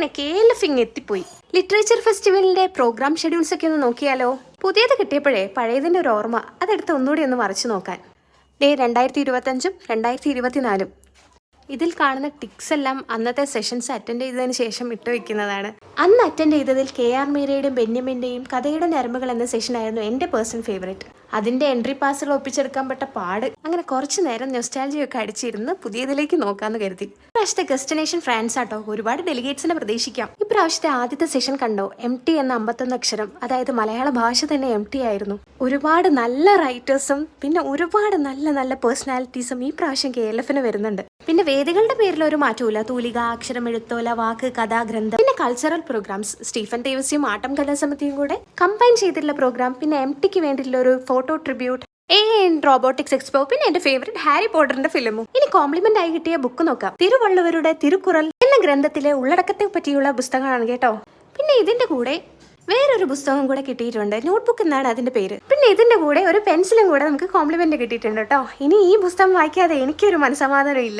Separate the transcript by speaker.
Speaker 1: അങ്ങനെ K L F എത്തിപ്പോയി. Literature ഫെസ്റ്റിവലിന്റെ പ്രോഗ്രാം ഷെഡ്യൂൾസ് ഒക്കെ ഒന്ന് നോക്കിയാലോ? പുതിയത് കിട്ടിയപ്പോഴേ പഴയതിന്റെ ഒരു ഓർമ്മ. അതെടുത്ത് ഒന്നുകൂടി ഒന്ന് മറിച്ചു നോക്കാൻ. ഡേ രണ്ടായിരത്തി ഇരുപത്തഞ്ചും രണ്ടായിരത്തി ഇരുപത്തിനാലും ഇതിൽ കാണുന്ന ടിക്സ് എല്ലാം അന്നത്തെ സെഷൻസ് അറ്റൻഡ് ചെയ്തതിന് ശേഷം ഇട്ട് വെക്കുന്നതാണ്. അന്ന് അറ്റൻഡ് ചെയ്തതിൽ കെ ആർ മീരയുടെയും ബെന്യമിന്റെയും കഥയുടെ നരമ്പുകൾ എന്ന സെഷൻ ആയിരുന്നു എന്റെ പേഴ്സണൽ ഫേവറേറ്റ്. അതിന്റെ എൻട്രി പാസുകൾ ഒപ്പിച്ചെടുക്കാൻ പെട്ട പാട്. അങ്ങനെ കുറച്ചു നേരം നൊസ്റ്റാലജിയൊക്കെ അടിച്ചിരുന്ന് പുതിയതിലേക്ക് നോക്കാന്ന് കരുതി. ഇപ്രാവശ്യത്തെ ഗസ്റ്റിനേഷൻ ഫ്രാൻസ് ആട്ടോ ഒരുപാട് ഡെലിഗേറ്റ്സിനെ പ്രതീക്ഷിക്കാം. ഇപ്രാവശ്യത്തെ ആദ്യത്തെ സെഷൻ കണ്ടോ? എം ടി എന്ന അമ്പത്തൊന്ന് അക്ഷരം അതായത് മലയാള ഭാഷ തന്നെ എം ടി ആയിരുന്നു. ഒരുപാട് നല്ല റൈറ്റേഴ്സും പിന്നെ ഒരുപാട് നല്ല നല്ല പേഴ്സണാലിറ്റീസും ഈ പ്രാവശ്യം കെ എൽ എഫിന് വരുന്നുണ്ട്. പിന്നെ വേദികളുടെ പേരിൽ ഒരു മാറ്റമില്ല തൂലിക അക്ഷരം എഴുത്തോല വാക്ക് കഥാ ഗ്രന്ഥം കൾച്ചറൽ പ്രോഗ്രാംസ് സ്റ്റീഫൻ ദേവസ്യം ആട്ടം കലാസമിതിയും കൂടെ കമ്പൈൻ ചെയ്തിട്ടുള്ള പ്രോഗ്രാം പിന്നെ എം ടിക്ക് വേണ്ടിയിട്ടുള്ള ഒരു photo tribute a robotics expo പിന്നെ എന്റെ ഫേവറേറ്റ് ഹാരി പോട്ടറിന്റെ ഫിലിമും ഇനി കോംപ്ലിമെന്റ് ആയി കിട്ടിയ ബുക്ക് നോക്കാം. തിരുവള്ളുവരുടെ തിരുക്കുറൽ എന്ന ഗ്രന്ഥത്തിലെ ഉള്ളടക്കത്തെ പറ്റിയുള്ള പുസ്തകമാണ് കേട്ടോ. പിന്നെ ഇതിന്റെ കൂടെ വേറൊരു പുസ്തകം കൂടെ കിട്ടിയിട്ടുണ്ട്. നോട്ട്ബുക്ക് എന്നാണ് അതിന്റെ പേര്. പിന്നെ ഇതിന്റെ കൂടെ ഒരു പെൻസിലും കൂടെ നമുക്ക് കോംപ്ലിമെന്റ് കിട്ടിയിട്ടുണ്ട് കേട്ടോ. ഇനി ഈ പുസ്തകം വായിക്കാതെ എനിക്കൊരു മനസമാധാനം ഇല്ല.